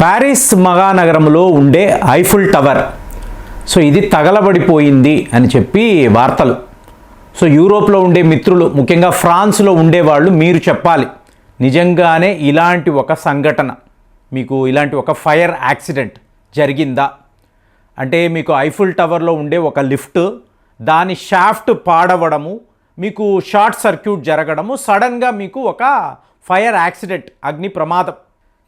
Paris మహానగరంలో ఉండే ఐఫుల్ tower. So ఇది తగలబడిపోయింది అని చెప్పి వార్తలు. సో యూరోప్లో ఉండే మిత్రులు ముఖ్యంగా ఫ్రాన్స్లో ఉండేవాళ్ళు మీరు చెప్పాలి. నిజంగానే ఇలాంటి ఒక సంఘటన మీకు ఇలాంటి ఒక ఫైర్ యాక్సిడెంట్ జరిగిందా? అంటే మీకు ఐఫుల్ టవర్లో ఉండే ఒక లిఫ్ట్ దాని షాఫ్ట్ పాడవడము మీకు షార్ట్ సర్క్యూట్ జరగడము సడన్గా మీకు ఒక ఫైర్ యాక్సిడెంట్ అగ్ని ప్రమాదం.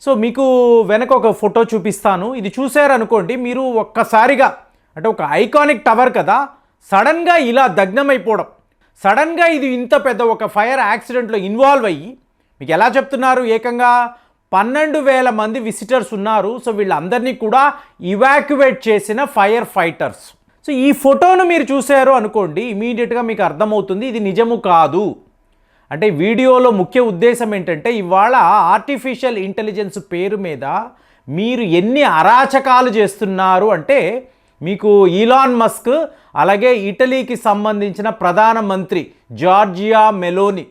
సో మీకు వెనక ఒక ఫోటో చూపిస్తాను. ఇది చూశారనుకోండి మీరు ఒక్కసారిగా అంటే ఒక ఐకానిక్ టవర్ కదా సడన్గా ఇలా దగ్నమైపోవడం సడన్గా ఇది ఇంత పెద్ద ఒక ఫైర్ యాక్సిడెంట్లో ఇన్వాల్వ్ అయ్యి మీకు ఎలా చెప్తున్నారు ఏకంగా? పన్నెండు వేల మంది విజిటర్స్ ఉన్నారు సో వీళ్ళందరినీ కూడా ఇవాక్యువేట్ చేసిన ఫైర్ ఫైటర్స్. సో ఈ ఫోటోను మీరు చూశారు అనుకోండి ఇమీడియట్గా మీకు అర్థమవుతుంది ఇది నిజము కాదు. అంటే వీడియోలో ముఖ్య ఉద్దేశం ఏంటంటే ఇవాళ ఆర్టిఫిషియల్ ఇంటెలిజెన్స్ పేరు మీద మీరు ఎన్ని అరాచకాలు చేస్తున్నారు అంటే మీకు ఈలాన్ మస్క్ అలాగే ఇటలీకి సంబంధించిన ప్రధానమంత్రి జార్జియా మెలోని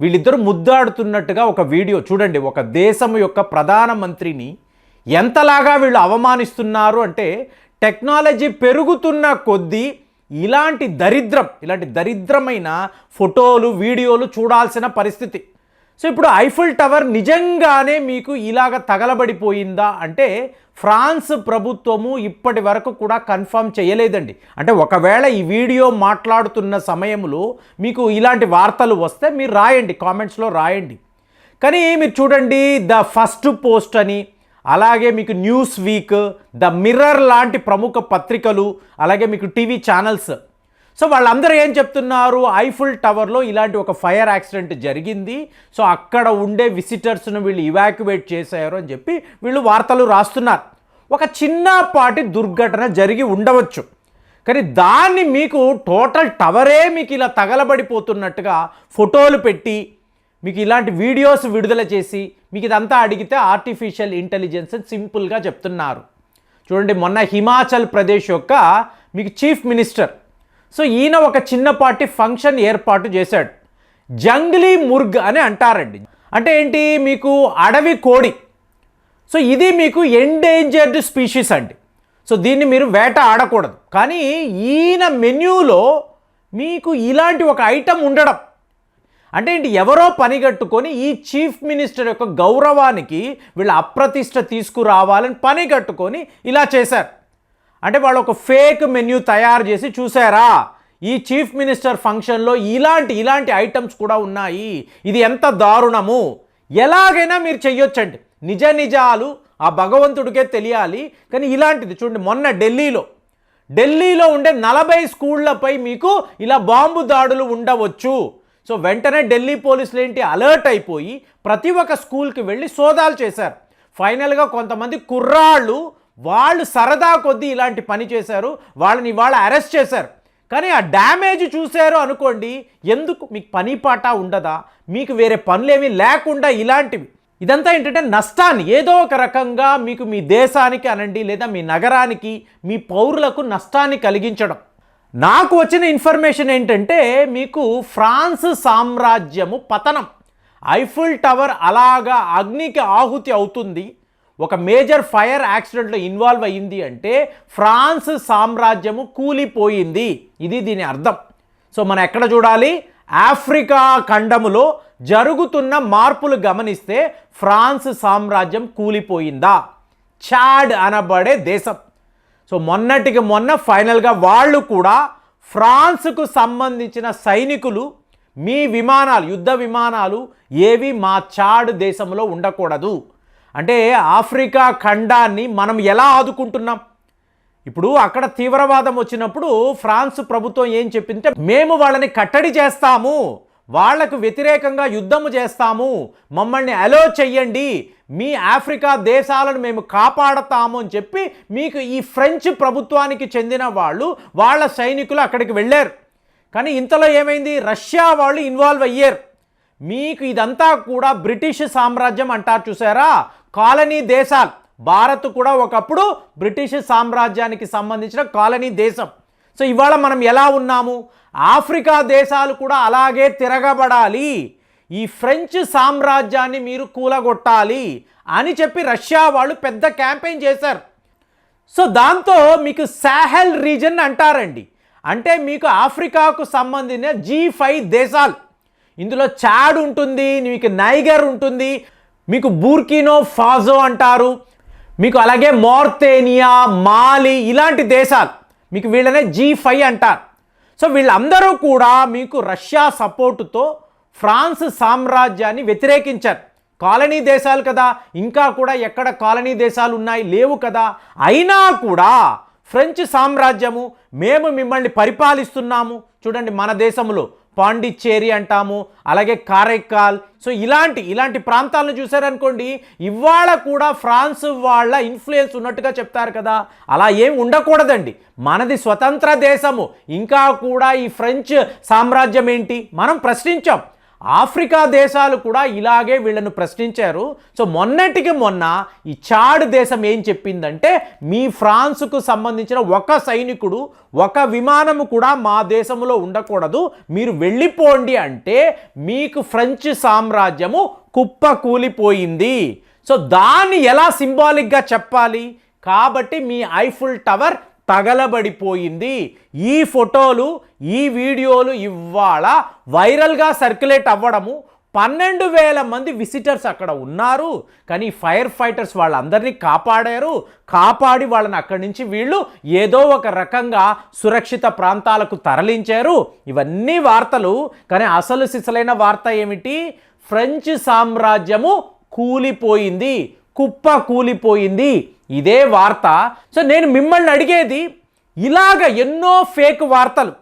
వీళ్ళిద్దరూ ముద్దాడుతున్నట్టుగా ఒక వీడియో చూడండి. ఒక దేశం యొక్క ప్రధానమంత్రిని ఎంతలాగా వీళ్ళు అవమానిస్తున్నారు అంటే టెక్నాలజీ పెరుగుతున్న కొద్దీ ఇలాంటి దరిద్రం ఇలాంటి దరిద్రమైన ఫోటోలు వీడియోలు చూడాల్సిన పరిస్థితి. సో ఇప్పుడు ఐఫిల్ టవర్ నిజంగానే మీకు ఇలాగ తగలబడిపోయిందా అంటే ఫ్రాన్స్ ప్రభుత్వము ఇప్పటి వరకు కూడా కన్ఫర్మ్ చేయలేదండి. అంటే ఒకవేళ ఈ వీడియో మాట్లాడుతున్న సమయంలో మీకు ఇలాంటి వార్తలు వస్తే మీరు రాయండి కామెంట్స్లో రాయండి. కానీ మీరు చూడండి ద ఫస్ట్ పోస్ట్ అని అలాగే మీకు న్యూస్ వీక్ ద మిర్రర్ లాంటి ప్రముఖ పత్రికలు అలాగే మీకు టీవీ ఛానల్స్. సో వాళ్ళందరూ ఏం చెప్తున్నారు? ఐఫుల్ టవర్లో ఇలాంటి ఒక ఫైర్ యాక్సిడెంట్ జరిగింది. సో అక్కడ ఉండే విజిటర్స్ను వీళ్ళు ఇవాక్యువేట్ చేశారు అని చెప్పి వీళ్ళు వార్తలు రాస్తున్నారు. ఒక చిన్నపాటి దుర్ఘటన జరిగి ఉండవచ్చు. కానీ దాన్ని మీకు టోటల్ టవరే మీకు ఇలా తగలబడిపోతున్నట్టుగా ఫోటోలు పెట్టి మీకు ఇలాంటి వీడియోస్ విడుదల చేసి మీకు ఇదంతా అడిగితే ఆర్టిఫిషియల్ ఇంటెలిజెన్స్ అని సింపుల్గా చెప్తున్నారు. చూడండి మొన్న హిమాచల్ ప్రదేశ్ యొక్క మీకు చీఫ్ మినిస్టర్ సో ఈయన ఒక చిన్నపాటి ఫంక్షన్ ఏర్పాటు చేశాడు. జంగ్లీ ముర్గ్ అని అంటారండి. అంటే ఏంటి? మీకు అడవి కోడి. సో ఇది మీకు ఎండేంజర్డ్ స్పీషీస్ అండి. సో దీన్ని మీరు వేట ఆడకూడదు. కానీ ఈయన మెన్యూలో మీకు ఇలాంటి ఒక ఐటమ్ ఉండడం. అంటే ఏంటి ఎవరో పనిగట్టుకొని ఈ చీఫ్ మినిస్టర్ యొక్క గౌరవానికి వీళ్ళ అప్రతిష్ట తీసుకురావాలని పని కట్టుకొని ఇలా చేశారు. అంటే వాళ్ళు ఒక ఫేక్ మెన్యూ తయారు చేసి చూసారా ఈ చీఫ్ మినిస్టర్ ఫంక్షన్లో ఇలాంటి ఇలాంటి ఐటమ్స్ కూడా ఉన్నాయి. ఇది ఎంత దారుణము! ఎలాగైనా మీరు చెయ్యొచ్చండి. నిజ నిజాలు ఆ భగవంతుడికే తెలియాలి. కానీ ఇలాంటిది చూడండి మొన్న ఢిల్లీలో. ఢిల్లీలో ఉండే నలభై స్కూళ్ళపై మీకు ఇలా బాంబు దాడులు ఉండవచ్చు. సో వెంటనే ఢిల్లీ పోలీసులు ఏంటి అలర్ట్ అయిపోయి ప్రతి ఒక్క స్కూల్కి వెళ్ళి సోదాలు చేశారు. ఫైనల్గా కొంతమంది కుర్రాళ్ళు వాళ్ళు సరదా కొద్దీ ఇలాంటి పని చేశారు. వాళ్ళని ఇవాళ అరెస్ట్ చేశారు. కానీ ఆ డ్యామేజ్ చూశారు అనుకోండి ఎందుకు? మీకు పని పాట ఉండదా? మీకు వేరే పనులేమీ లేకుండా ఇలాంటివి. ఇదంతా ఏంటంటే నష్టాన్ని. ఏదో ఒక రకంగా మీకు మీ దేశానికి అనండి లేదా మీ నగరానికి మీ పౌరులకు నష్టాన్ని కలిగించడం. నాకు వచ్చిన ఇన్ఫర్మేషన్ ఏంటంటే మీకు ఫ్రాన్స్ సామ్రాజ్యము పతనం. ఐఫుల్ టవర్ అలాగా అగ్నికి ఆహుతి అవుతుంది. ఒక మేజర్ ఫైర్ యాక్సిడెంట్లో ఇన్వాల్వ్ అయ్యింది అంటే ఫ్రాన్స్ సామ్రాజ్యము కూలిపోయింది. ఇది దీని అర్థం. సో మనం ఎక్కడ చూడాలి? ఆఫ్రికా ఖండములో జరుగుతున్న మార్పులు గమనిస్తే ఫ్రాన్స్ సామ్రాజ్యం కూలిపోయిందా? చాడ్ అనబడే దేశం. సో మొన్నటికి మొన్న ఫైనల్గా వాళ్ళు కూడా ఫ్రాన్స్కు సంబంధించిన సైనికులు మీ విమానాలు యుద్ధ విమానాలు ఏవి మా చాడ్ దేశంలో ఉండకూడదు. అంటే ఆఫ్రికా ఖండాన్ని మనం ఎలా ఆదుకుంటున్నాం? ఇప్పుడు అక్కడ తీవ్రవాదం వచ్చినప్పుడు ఫ్రాన్స్ ప్రభుత్వం ఏం చెప్పిందంటే మేము వాళ్ళని కట్టడి చేస్తాము. వాళ్ళకు వ్యతిరేకంగా యుద్ధము చేస్తాము. మమ్మల్ని అలో చెయ్యండి. మీ ఆఫ్రికా దేశాలను మేము కాపాడతాము అని చెప్పి మీకు ఈ ఫ్రెంచ్ ప్రభుత్వానికి చెందిన వాళ్ళు వాళ్ళ సైనికులు అక్కడికి వెళ్ళారు. కానీ ఇంతలో ఏమైంది? రష్యా వాళ్ళు ఇన్వాల్వ్ అయ్యారు. మీకు ఇదంతా కూడా బ్రిటిష్ సామ్రాజ్యం అంటారు చూసారా? కాలనీ దేశాలు. భారత్ కూడా ఒకప్పుడు బ్రిటిష్ సామ్రాజ్యానికి సంబంధించిన కాలనీ దేశం. సో ఇవాళ మనం ఎలా ఉన్నాము? ఆఫ్రికా దేశాలు కూడా అలాగే తిరగబడాలి. ఈ ఫ్రెంచ్ సామ్రాజ్యాన్ని మీరు కూలగొట్టాలి అని చెప్పి రష్యా వాళ్ళు పెద్ద క్యాంపెయిన్ చేశారు. సో దాంతో మీకు సాహెల్ రీజన్ అంటారండి. అంటే మీకు ఆఫ్రికాకు సంబంధించిన జీ ఫైవ్ దేశాలు. ఇందులో చాడ్ ఉంటుంది మీకు నైగర్ ఉంటుంది మీకు బూర్కినో ఫాజో అంటారు మీకు అలాగే మోర్తేనియా మాలి ఇలాంటి దేశాలు. మీకు వీళ్ళనే జీ ఫైవ్ అంటారు. సో వీళ్ళందరూ కూడా మీకు రష్యా సపోర్టుతో ఫ్రాన్స్ సామ్రాజ్యాన్ని వ్యతిరేకించారు. కాలనీ దేశాలు కదా ఇంకా కూడా ఎక్కడ కాలనీ దేశాలు ఉన్నాయి లేవు కదా. అయినా కూడా ఫ్రెంచ్ సామ్రాజ్యము మేము మిమ్మల్ని పరిపాలిస్తున్నాము. చూడండి మన దేశంలో పాండిచ్చేరి అంటాము అలాగే కారైకాల్ సో ఇలాంటి ఇలాంటి ప్రాంతాలను చూసారనుకోండి ఇవాళ కూడా ఫ్రాన్స్ వాళ్ళ ఇన్ఫ్లుయెన్స్ ఉన్నట్టుగా చెప్తారు కదా. అలా ఏం ఉండకూడదండి. మనది స్వతంత్ర దేశము. ఇంకా కూడా ఈ ఫ్రెంచ్ సామ్రాజ్యం ఏంటి? మనం ప్రశ్నించాం. ఆఫ్రికా దేశాలు కూడా ఇలాగే వీళ్ళను ప్రశ్నించారు. సో మొన్నటికి మొన్న ఈ చాడ్ దేశం ఏం చెప్పిందంటే మీ ఫ్రాన్స్కు సంబంధించిన ఒక సైనికుడు ఒక విమానము కూడా మా దేశంలో ఉండకూడదు. మీరు వెళ్ళిపోండి అంటే మీకు ఫ్రెంచ్ సామ్రాజ్యము కుప్ప కూలిపోయింది సో దాన్ని ఎలా సింబాలిక్గా చెప్పాలి? కాబట్టి మీ ఐఫుల్ టవర్ తగలబడిపోయింది. ఈ ఫోటోలు ఈ వీడియోలు ఇవాళ వైరల్గా సర్క్యులేట్ అవ్వడము. పన్నెండు వేల మంది విజిటర్స్ అక్కడ ఉన్నారు. కానీ ఫైర్ ఫైటర్స్ వాళ్ళందరినీ కాపాడారు. కాపాడి వాళ్ళని అక్కడి నుంచి వీళ్ళు ఏదో ఒక రకంగా సురక్షిత ప్రాంతాలకు తరలించారు. ఇవన్నీ వార్తలు. కానీ అసలు సిసలైన వార్త ఏమిటి? ఫ్రెంచ్ సామ్రాజ్యము కూలిపోయింది. కుప్ప కూలిపోయింది. ఇదే వార్త. సో నేను మిమ్మల్ని అడిగేది ఇలాగ ఎన్నో ఫేక్ వార్తలు.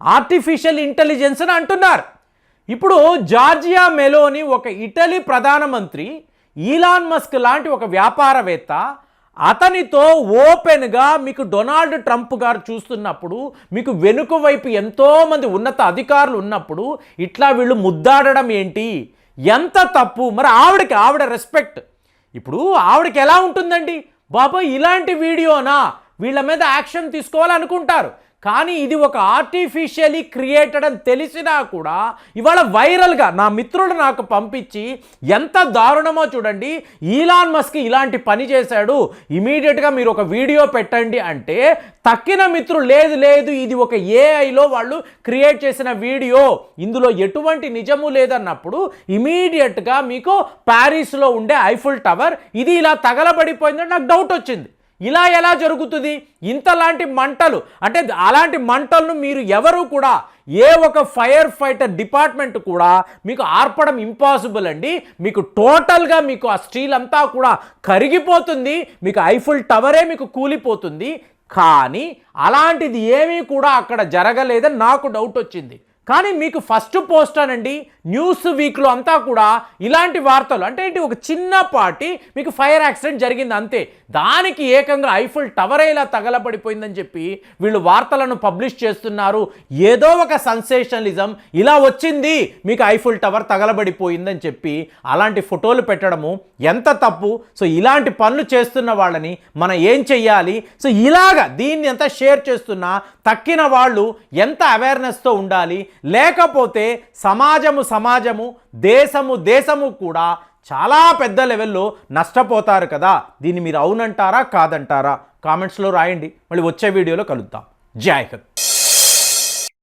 ఆర్టిఫిషియల్ ఇంటెలిజెన్స్ అని అంటున్నారు. ఇప్పుడు జార్జియా మెలోని ఒక ఇటలీ ప్రధానమంత్రి ఈలాన్ మస్క్ లాంటి ఒక వ్యాపారవేత్త అతనితో ఓపెన్గా మీకు డొనాల్డ్ ట్రంప్ గారు చూస్తున్నప్పుడు మీకు వెనుక వైపు ఎంతోమంది ఉన్నత అధికారులు ఉన్నప్పుడు ఇట్లా వీళ్ళు ముద్దాడడం ఏంటి? ఎంత తప్పు? మరి ఆవిడకి ఆవిడ రెస్పెక్ట్ ఇప్పుడు ఆవిడకి ఎలా ఉంటుందండి? బాబా ఇలాంటి వీడియోనా? వీళ్ళ మీద యాక్షన్ తీసుకోవాలనుకుంటారు. కానీ ఇది ఒక ఆర్టిఫిషియలీ క్రియేటెడ్ అని తెలిసినా కూడా ఇవాళ వైరల్గా నా మిత్రుడు నాకు పంపించి ఎంత దారుణమో చూడండి ఈలాన్ మస్క్ ఇలాంటి పని చేశాడు ఇమీడియట్గా మీరు ఒక వీడియో పెట్టండి అంటే తక్కిన మిత్రుడు లేదు లేదు ఇది ఒక ఏఐలో వాళ్ళు క్రియేట్ చేసిన వీడియో ఇందులో ఎటువంటి నిజము లేదన్నప్పుడు ఇమీడియట్గా మీకు ప్యారిస్లో ఉండే ఐఫుల్ టవర్ ఇది ఇలా తగలబడిపోయిందని నాకు డౌట్ వచ్చింది. ఇలా ఎలా జరుగుతుంది? ఇంతలాంటి మంటలు అంటే అలాంటి మంటలను మీరు ఎవరు కూడా ఏ ఒక ఫైర్ ఫైటర్ డిపార్ట్మెంట్ కూడా మీకు ఆర్పడం ఇంపాసిబుల్ అండి. మీకు టోటల్గా మీకు ఆ స్టీల్ అంతా కూడా కరిగిపోతుంది మీకు ఐఫుల్ టవరే మీకు కూలిపోతుంది. కానీ అలాంటిది ఏమీ కూడా అక్కడ జరగలేదని నాకు డౌట్ వచ్చింది. కానీ మీకు ఫస్ట్ పోస్ట్ అనండి న్యూస్ వీక్లో అంతా కూడా ఇలాంటి వార్తలు అంటే ఏంటి ఒక చిన్నపాటి మీకు ఫైర్ యాక్సిడెంట్ జరిగింది అంతే. దానికి ఏకంగా ఐఫుల్ టవర్ ఇలా తగలబడిపోయిందని చెప్పి వీళ్ళు వార్తలను పబ్లిష్ చేస్తున్నారు. ఏదో ఒక సన్సేషనలిజం ఇలా వచ్చింది మీకు ఐఫుల్ టవర్ తగలబడిపోయిందని చెప్పి అలాంటి ఫోటోలు పెట్టడము ఎంత తప్పు? సో ఇలాంటి పనులు చేస్తున్న వాళ్ళని మనం ఏం చెయ్యాలి? సో ఇలాగ దీన్ని ఎంత షేర్ చేస్తున్నా తక్కిన వాళ్ళు ఎంత అవేర్నెస్తో ఉండాలి? లేకపోతే సమాజము సమాజము దేశము దేశము కూడా చాలా పెద్ద లెవెల్లో నష్టపోతారు కదా. దీన్ని మీరు అవునంటారా కాదంటారా? కామెంట్స్లో రాయండి. మళ్ళీ వచ్చే వీడియోలో కలుద్దాం. జై హింద్.